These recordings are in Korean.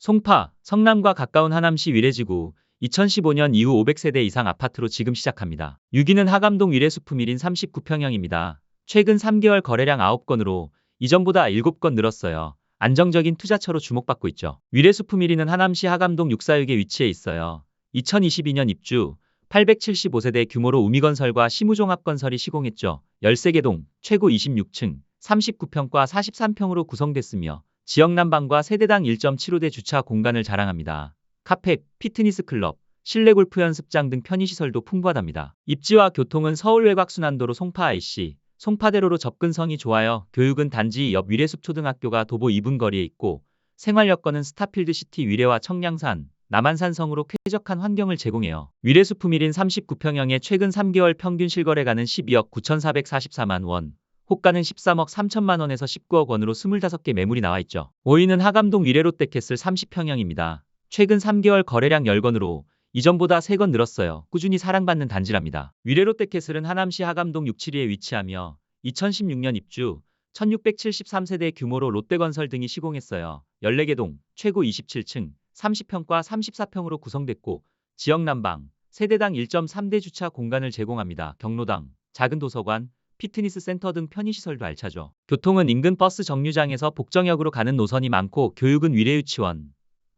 송파, 성남과 가까운 하남시 위례지구 2015년 이후 500세대 이상 아파트로 지금 시작합니다. 6위는 하감동 위례수품 1인 39평형입니다. 최근 3개월 거래량 9건으로 이전보다 7건 늘었어요. 안정적인 투자처로 주목받고 있죠. 위례수품 1위는 하남시 하감동 646에 위치해 있어요. 2022년 입주 875세대 규모로 우미건설과 시무종합건설이 시공했죠. 13개 동, 최고 26층, 39평과 43평으로 구성됐으며 지역 난방과 세대당 1.75대 주차 공간을 자랑합니다. 카페, 피트니스 클럽, 실내 골프 연습장 등 편의시설도 풍부하답니다. 입지와 교통은 서울 외곽순환도로 송파 IC, 송파대로로 접근성이 좋아요. 교육은 단지 옆 위례숲 초등학교가 도보 2분 거리에 있고 생활 여건은 스타필드 시티 위례와 청량산, 남한산성으로 쾌적한 환경을 제공해요. 위례수품 1인 39평형의 최근 3개월 평균 실거래가는 12억 9,444만 원, 호가는 13억 3천만 원에서 19억 원으로 25개 매물이 나와 있죠. 5위는 하감동 위례롯데캐슬 30평형입니다. 최근 3개월 거래량 10건으로 이전보다 3건 늘었어요. 꾸준히 사랑받는 단지랍니다. 위례롯데캐슬은 하남시 하감동 672에 위치하며 2016년 입주 1673세대 규모로 롯데건설 등이 시공했어요. 14개 동, 최고 27층, 30평과 34평으로 구성됐고 지역 난방, 세대당 1.3대 주차 공간을 제공합니다. 경로당, 작은 도서관, 피트니스 센터 등 편의시설도 알차죠. 교통은 인근 버스 정류장에서 복정역으로 가는 노선이 많고 교육은 위례유치원,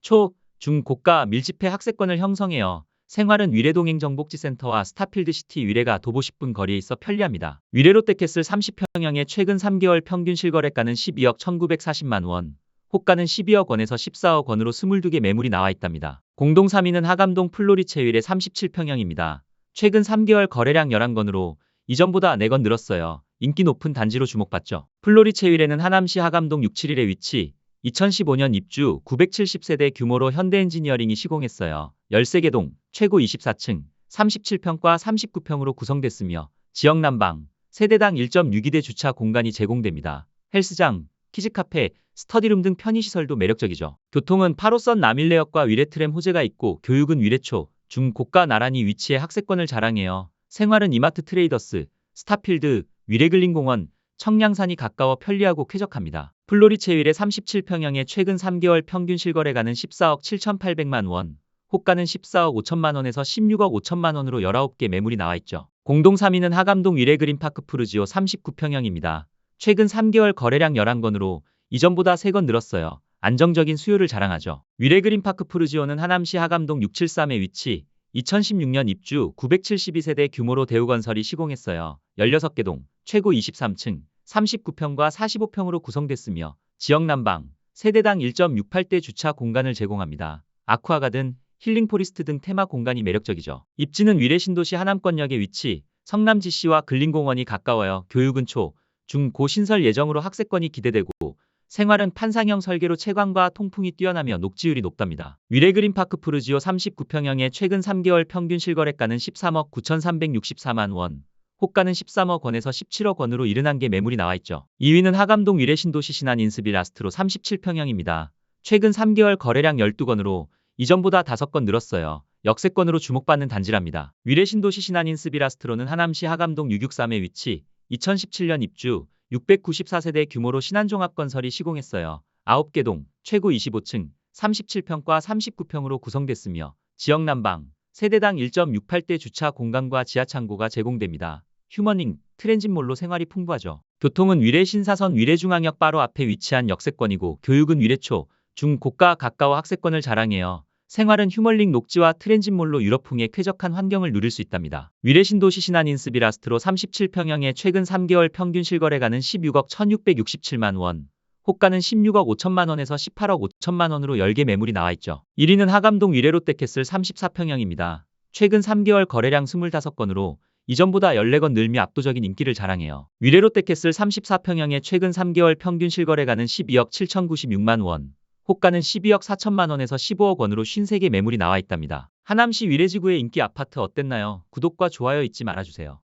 초, 중, 고가 밀집해 학세권을 형성해요. 생활은 위례동행정복지센터와 스타필드 시티 위례가 도보 10분 거리에 있어 편리합니다. 위례 롯데캐슬 30평형의 최근 3개월 평균 실거래가는 12억 1940만 원, 호가는 12억 원에서 14억 원으로 22개 매물이 나와 있답니다. 공동 3위는 하감동 플로리체 위례 37평형입니다. 최근 3개월 거래량 11건으로 이전보다 4건 늘었어요. 인기 높은 단지로 주목받죠. 플로리체 위례는 하남시 하감동 671에 위치, 2015년 입주 970세대 규모로 현대엔지니어링이 시공했어요. 13개 동, 최고 24층, 37평과 39평으로 구성됐으며 지역 난방, 세대당 1.62대 주차 공간이 제공됩니다. 헬스장, 키즈카페, 스터디룸 등 편의시설도 매력적이죠. 교통은 8호선 남일레역과 위례트램 호재가 있고 교육은 위례초, 중, 고가 나란히 위치해 학세권을 자랑해요. 생활은 이마트 트레이더스, 스타필드, 위례글린 공원, 청량산이 가까워 편리하고 쾌적합니다. 플로리체 위례 37평형의 최근 3개월 평균 실거래가는 14억 7,800만 원, 호가는 14억 5천만 원에서 16억 5천만 원으로 19개 매물이 나와 있죠. 공동 3위는 하감동 위례그린파크 푸르지오 39평형입니다. 최근 3개월 거래량 11건으로 이전보다 3건 늘었어요. 안정적인 수요를 자랑하죠. 위례그린파크 푸르지오는 하남시 하감동 673에 위치, 2016년 입주 972세대 규모로 대우건설이 시공했어요. 16개 동, 최고 23층, 39평과 45평으로 구성됐으며 지역 난방, 세대당 1.68대 주차 공간을 제공합니다. 아쿠아가든, 힐링포리스트 등 테마 공간이 매력적이죠. 입지는 위례 신도시 하남권역에 위치, 성남지시와 근린공원이 가까워요. 교육은 초, 중, 고 신설 예정으로 학세권이 기대되고 생활은 판상형 설계로 채광과 통풍이 뛰어나며 녹지율이 높답니다. 위례그린 파크 푸르지오 39평형의 최근 3개월 평균 실거래가는 13억 9,364만 원, 호가는 13억 원에서 17억 원으로 71개 매물이 나와 있죠. 2위는 하감동 위례신도시 신안 인스빌 아스트로 37평형입니다. 최근 3개월 거래량 12건으로 이전보다 5건 늘었어요. 역세권으로 주목받는 단지랍니다. 위례신도시 신안 인스빌 아스트로는 하남시 하감동 663에 위치, 2017년 입주, 694세대 규모로 신한종합건설이 시공했어요. 9개 동, 최고 25층, 37평과 39평으로 구성됐으며 지역 난방, 세대당 1.68대 주차 공간과 지하창고가 제공됩니다. 휴머닝, 트렌진몰로 생활이 풍부하죠. 교통은 위례 신사선 위례중앙역 바로 앞에 위치한 역세권이고 교육은 위례초, 중, 고가 가까워 학세권을 자랑해요. 생활은 휴멀링 녹지와 트렌진몰로 유럽풍의 쾌적한 환경을 누릴 수 있답니다. 위례 신도시 신안 인스비라스트로 37평형의 최근 3개월 평균 실거래가는 16억 1667만 원, 호가는 16억 5천만 원에서 18억 5천만 원으로 10개 매물이 나와 있죠. 1위는 하감동 위례롯데캐슬 34평형입니다. 최근 3개월 거래량 25건으로 이전보다 14건 늘며 압도적인 인기를 자랑해요. 위례롯데캐슬 34평형의 최근 3개월 평균 실거래가는 12억 7,096만 원, 호가는 12억 4천만 원에서 15억 원으로 53개 매물이 나와 있답니다. 하남시 위례지구의 인기 아파트 어땠나요? 구독과 좋아요 잊지 말아주세요.